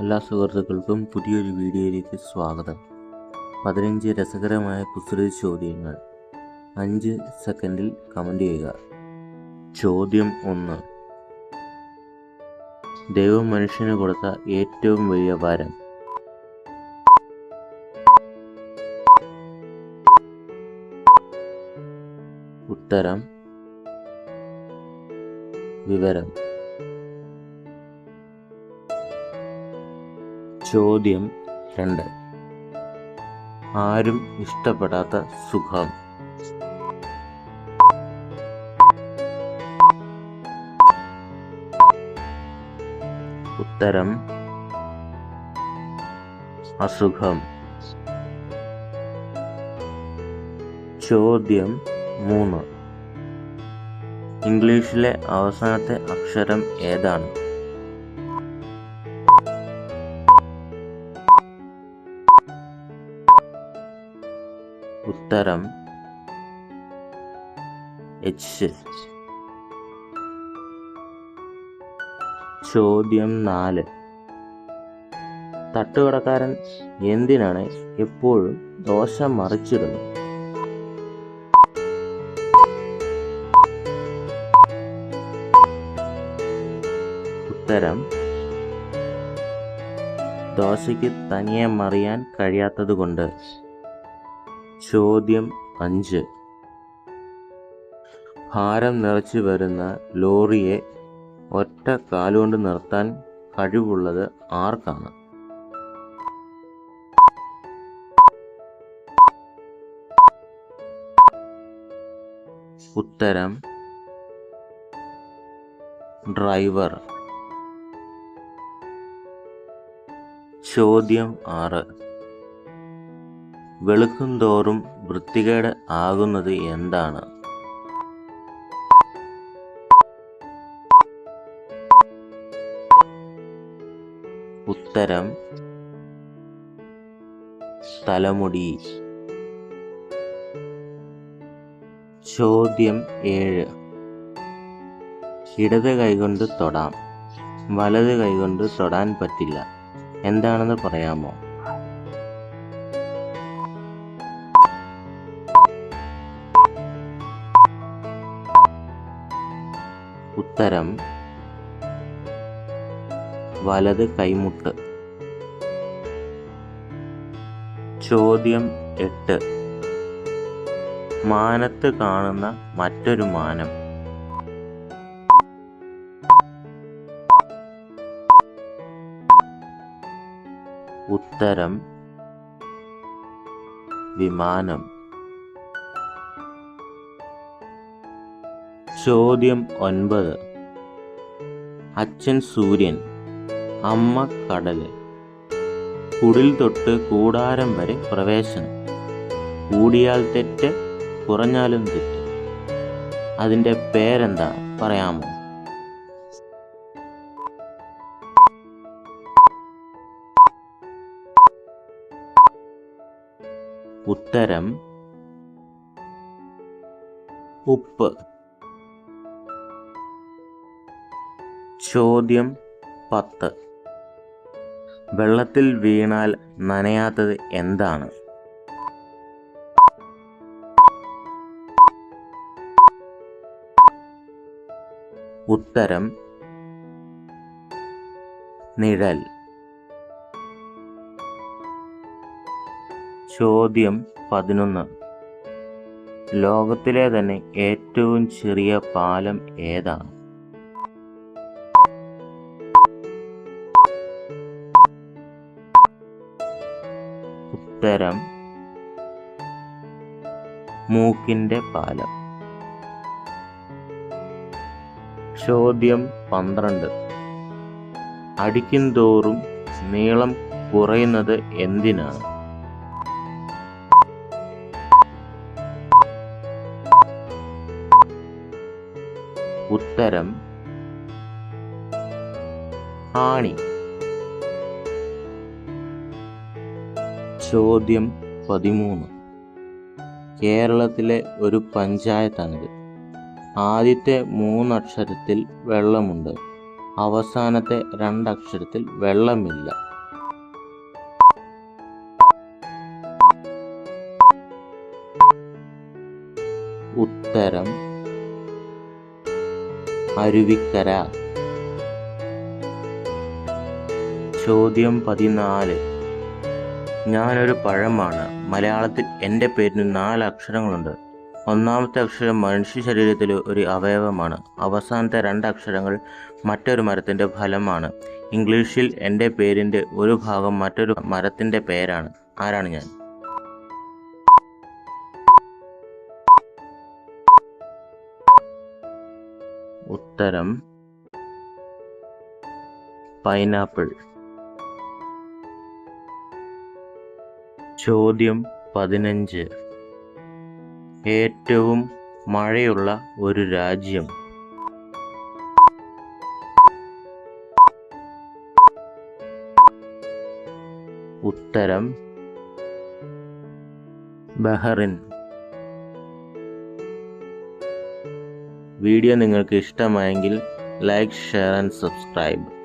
എല്ലാ സുഹൃത്തുക്കൾക്കും പുതിയൊരു വീഡിയോയിലേക്ക് സ്വാഗതം. പതിനഞ്ച് രസകരമായ കുസൃതി ചോദ്യങ്ങൾ. അഞ്ച് സെക്കൻഡിൽ കമന്റ് ചെയ്യുക. ചോദ്യം ഒന്ന്. ദൈവം മനുഷ്യന് കൊടുത്ത ഏറ്റവും വലിയ വരം. ഉത്തരം. വിവരം. ചോദ്യം രണ്ട്. ആരും ഇഷ്ടപ്പെടാത്ത സുഖം. ഉത്തരം അസുഖം. ചോദ്യം മൂന്ന്. ഇംഗ്ലീഷിലെ അവസാനത്തെ അക്ഷരം ഏതാണ്? ഉത്തരം എച്ച് ചോദ്യം നാല്. തട്ടുകടക്കാരൻ എന്തിനാണ് എപ്പോഴും ദോശ മറിച്ചിടുന്നത്? ഉത്തരം ദോശയ്ക്ക് തനിയെ മറിയാൻ കഴിയാത്തതുകൊണ്ട്. ചോദ്യം അഞ്ച്. ഭാരം നിറച്ചു വരുന്ന ലോറിയെ ഒറ്റ കാലുകൊണ്ട് നിർത്താൻ കഴിവുള്ളത് ആർക്കാണ്? ഉത്തരം ഡ്രൈവർ. ചോദ്യം ആറ്. വെളുക്കും തോറും വൃത്തികേട് ആകുന്നത് എന്താണ്? ഉത്തരം. തലമുടി. ചോദ്യം ഏഴ്. ഇടത് കൈകൊണ്ട് തൊടാം. വലത് കൈകൊണ്ട് തൊടാൻ പറ്റില്ല. എന്താണെന്ന് പറയാമോ? ഉത്തരം. വലത് കൈമുട്ട്. ചോദ്യം എട്ട്. മാനത്ത് കാണുന്ന മറ്റൊരു മാനം. ഉത്തരം. വിമാനം. ചോദ്യം ഒൻപത്. അച്ഛൻ സൂര്യൻ അമ്മ കടൽ. കുടിൽ തൊട്ട് കൂടാരം വരെ പ്രവേശനം. കൂടിയാൽ തെറ്റ് കുറഞ്ഞാലും തെറ്റ്. അതിന്റെ പേരെന്താ പറയാമോ? ഉത്തരം ഉപ്പ്. ചോദ്യം പത്ത്. വെള്ളത്തിൽ വീണാൽ നനയാത്തത് എന്താണ്? ഉത്തരം നിഴൽ. ചോദ്യം പതിനൊന്ന്. ലോകത്തിലെ തന്നെ ഏറ്റവും ചെറിയ പാലം ഏതാണ്? ഉത്തരം മൂക്കിന്റെ പാലം. ചോദ്യം പന്ത്രണ്ട്. അടിക്കും തോറും നീളം കുറയുന്നത് എന്തിനാണ്? ഉത്തരം ആണി. ചോദ്യം പതിമൂന്ന്. കേരളത്തിലെ ഒരു പഞ്ചായത്താണിത്. ആദ്യത്തെ മൂന്നക്ഷരത്തിൽ വെള്ളമുണ്ട്. അവസാനത്തെ രണ്ടക്ഷരത്തിൽ വെള്ളമില്ല. ഉത്തരം അരുവിക്കര. ചോദ്യം പതിനാല്. ഞാനൊരു പഴമാണ്. മലയാളത്തിൽ എന്റെ പേരിന് നാല് അക്ഷരങ്ങളുണ്ട്. ഒന്നാമത്തെ അക്ഷരം മനുഷ്യ ശരീരത്തിലെ ഒരു അവയവമാണ്. അവസാനത്തെ രണ്ട് അക്ഷരങ്ങൾ മറ്റൊരു മരത്തിന്റെ ഫലമാണ്. ഇംഗ്ലീഷിൽ എന്റെ പേരിന്റെ ഒരു ഭാഗം മറ്റൊരു മരത്തിന്റെ പേരാണ്. ആരാണ് ഞാൻ? ഉത്തരം. പൈനാപ്പിൾ. ചോദ്യം പതിനഞ്ച്. ഏറ്റവും മഴയുള്ള ഒരു രാജ്യം. ഉത്തരം ബഹറിൻ. വീഡിയോ നിങ്ങൾക്ക് ഇഷ്ടമായെങ്കിൽ ലൈക്ക് ഷെയർ ആൻഡ് സബ്സ്ക്രൈബ്.